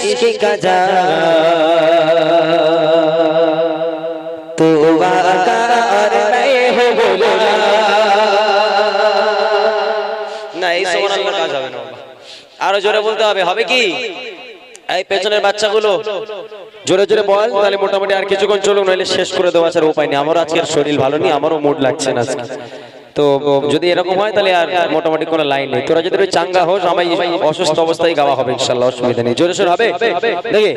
इश्क का जा तू आका और मैं हूँ गुलाम না এই সময় আল্লাহ কাজ হবে না আরো জোরে বলতে হবে হবে কি এই পেছনের বাচ্চাগুলো জোরে জোরে বল তাহলে মোটামুটি আর কিছুক্ষণ চলুক নইলে শেষ করে দেওয়া ছাড়া উপায় নেই আমারও আজকের শরীর ভালো নেই আমারও মুড লাগছে না আজকে তো যদি এরকম হয় তাহলে আর মোটামুটি কোনো লাইন নেই তোরা যদি একটু চাঙ্গা হোস আমি অসুস্থ অবস্থায় গাওয়া হবে ইনশাল্লাহ অসুবিধা নেই জোরে সোরে হবে দেখি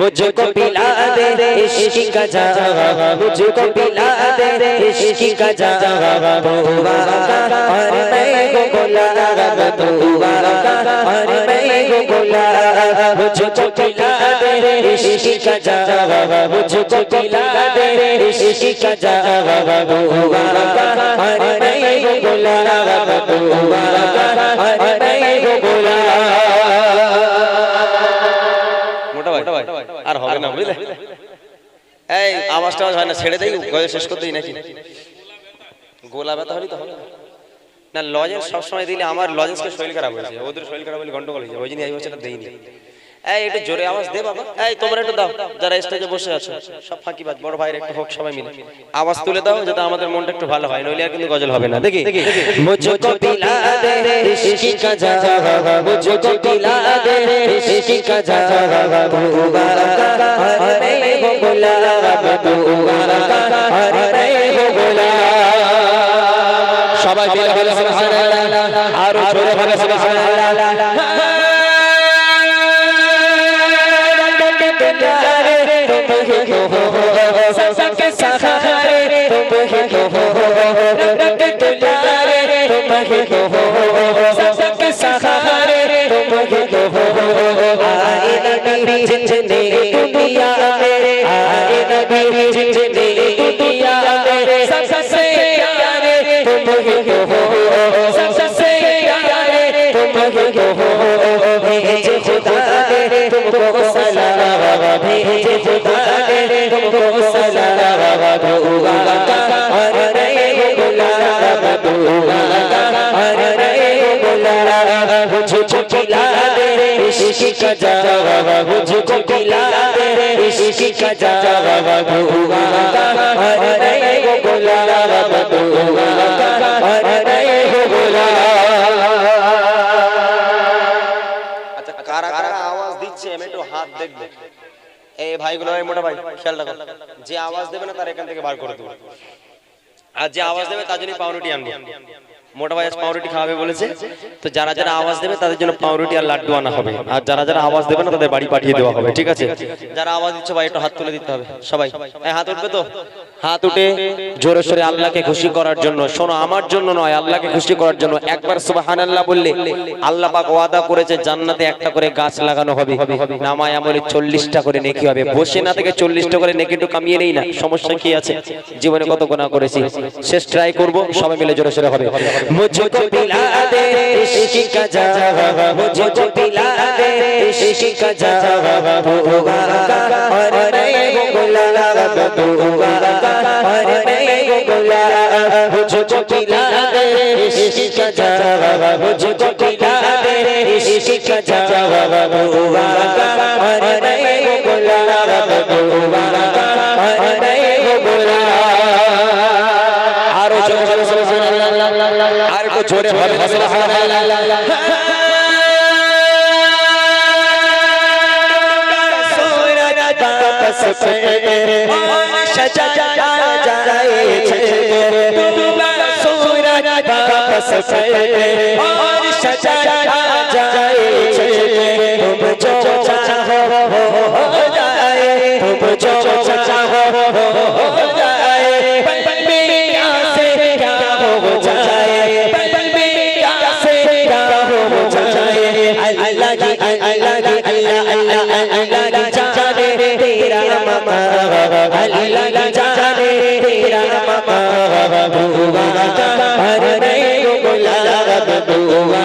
मुझको पिला दे इश्क का जावा मुझको पिला दे इश्क का जावा तू आका और मैं हूँ गुलाम तू आका और मैं हूँ गुलाम मुझको पिला दे इश्क का जावा मुझको पिला दे इश्क का जावा तू आका और मैं हूँ गुलाम तू आका और मैं हूँ गुलाम মোটা ভাই আর হবে না বুঝলে এই আওয়াজ টাওয়াজ হয় না ছেড়ে দেই গজল শেষ করতেই নাকি গোলা ব্যথা হলে তো হবে না। না লজেন্স সবসময় দিলে আমার লজেন্সকে শরীর খারাপ হয়েছে ওদের শরীর খারাপ হলে গন্ডগোল হয়েছে ওই জন্য এই বছরটা দেইনি এই একটু জোরে আওয়াজ দে বাবা এই তোমরা একটু দাও যারা স্টেজে বসে আছো সব ফাঁকিবাজ বড় ভাইয়ের একটু হোক সবাই মিলে আওয়াজ তুলে দাও যাতে আমাদের মনটা একটু ভালো হয় নইলে আর কিন্তু গজল হবে না দেখি মুঝকো পিলা দে ইশকি কা যা মুঝকো পিলা দে ইশকি কা যা বুবা হর হো বুলা বুবা হর হো বুলা সবাই ভালো ভালো আর জোরে ভালো ভালো तुम ही हो सबके सहारे तुम ही हो आए नबी जितने दुनिया में आए नबी जितने दुनिया में सबसे प्यारे तुम ही हो सबसे प्यारे तुम ही हो भेजे खुदा ने तुमको सलाम भेजे खुदा ने तुमको सलाम दुआ और नए गुलाब दुआ और नए गुलाब मुझको पिला दे इश्क का जवाब मुझको पिला दे इश्क का जवाब दुआ और नए गुलाब दुआ और नए गुलाब আচ্ছা কারা কারা আওয়াজ দিচ্ছে আমি একটু হাত দেখবো এই ভাইগুলো এই মোটা ভাই খেয়াল রাখো যে আওয়াজ দেবে না তার এখান থেকে বার করে দেবো আর যে আওয়াজ দেবে তার জন্য পাউরুটি আনবো মোটা আজ পাউরুটি খাওয়াবে বলেছে। তো যারা যারা আওয়াজ দেবে, তাদের জন্য পাউরুটি আর লাড্ডু আনা হবে। আর যারা যারা আওয়াজ দেবে না, তাদের বাড়ি পাঠিয়ে দেওয়া হবে, ঠিক আছে? যারা আওয়াজ দিচ্ছে ভাই, একটু হাত তুলে দিতে হবে। সবাই। হাত উঠবে তো? হাত উঠে জোরে সোরে আল্লাহকে খুশি করার জন্য, শোনো, আমার জন্য নয়, আল্লাহকে খুশি করার জন্য একবার সুবহানাল্লাহ বললে, আল্লাহ পাক ওয়াদা করেছে, জান্নাতে একটা করে গাছ লাগানো হবে। নামায় আমলে চল্লিশটা করে নেকি হবে। বসে না থেকে চল্লিশটা করে নেকি একটু কামিয়ে নেই না? সমস্যা কি আছে? জীবনে কত গুনাহ করেছি? শেষ ট্রাই করব, সবাই মিলে জোরে সোরে হবে। मुझको पिला दे इश्क का जवाब मुझको पिला दे इश्क का जवाब दुआ और मैं हूँ गुलाब दुआ और मैं हूँ गुलाब मुझको पिला दे इश्क का जवाब मुझको पिला दे इश्क का जवाब दुआ और मैं हूँ गुलाब दुआ জোরে হবে সুবহানাল্লাহ। मामा अल्लाह की जाने तेरा मामा दुआ हर नए गुलाब दुआ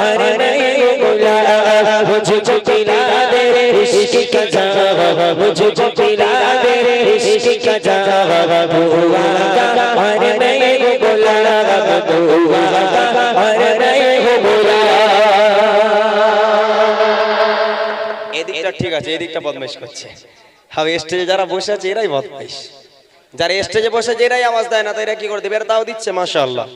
हर नए गुलाब मुझको पिला दे इश्क का जवाब मुझको पिला दे इश्क का जवाब दुआ हर नए गुलाब दुआ हर नए गुलाब এদিকটা ঠিক আছে এদিকটা বদমাইশ করছে হবে স্টেজে যারা বসে আছে এরাই বদমাইশ। যারা স্টেজে বসে আছে এরাই আওয়াজ দেয় না তাই এরা কি করে দেবে? তাও দিচ্ছে, মাশাআল্লাহ।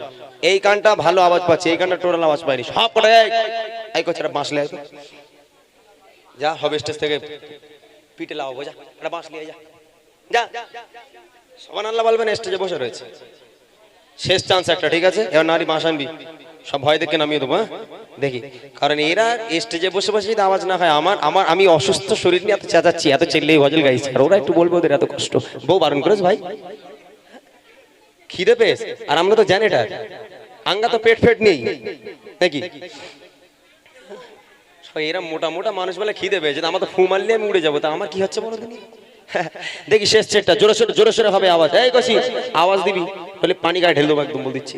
এই গানটা ভালো আওয়াজ পাচ্ছে, এই গানটা টোটাল আওয়াজ পায়নি। সব কটা এই- এটা বাঁশলে যা, হবে স্টেজ থেকে। পিটে লাও, বোঝা? এটা বাঁশ যা। যা। সবান আল্লাহ বলবেন স্টেজে বসে রয়েছে। শেষ চান্স একটা, ঠিক আছে? এবার নারী বাঁশ আনবি। সব ভয় দেখে নামিয়ে দেবো হ্যাঁ? দেখি। কারণ এরা স্টেজে বসে বসে যদি আওয়াজ না হয়, আমার আমার, আমি অসুস্থ শরীর নিয়ে এত চেঁচাচ্ছি, এত চেল্লেই ভজল গাইছি। আর ওরা একটু বলবে ওদের এত কষ্ট। বউ বারণ করেছে ভাই। খিদে পেয়েছে। আর আমরা তো জানি এটা আঙ্গা তো পেট ফেট নেই। নাকি? এরা মোটা মোটা মানুষ বলে খিদে পেয়েছে। আমার তো ফু মারলে আমি উড়ে যাব, তা আমার কি হচ্ছে বলো দেখি শেষ চেটটা জোরে সোরে জোরে সোরে হবে আওয়াজ। এই কষি আওয়াজ দিবি। বলে পানি গায়ে ঢেল দেবো একদম বল দিচ্ছি।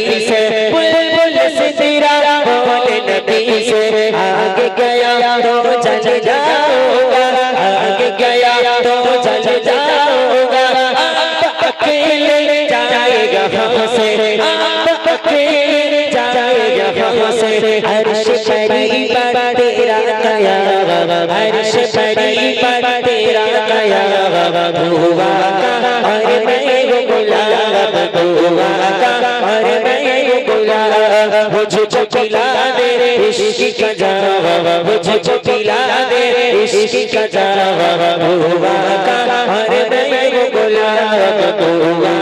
प्यारे नबी से बुलबुल सिदरा बोले नबी से आगे गया तो जल जाऊंगा आगे गया तो जल जाऊंगा अब अकेले जाएगा हमसे अब अकेले जाएगा हमसे अर्श परी पर तेरा कया अर्श परी पर तेरा कया भुवा का और मैं हूँ गुलाब गुलाब मुझको पिला दे इश्क का जावा मुझको पिला दे इश्क का जावा भुवा का और मैं हूँ गुलाब भुवा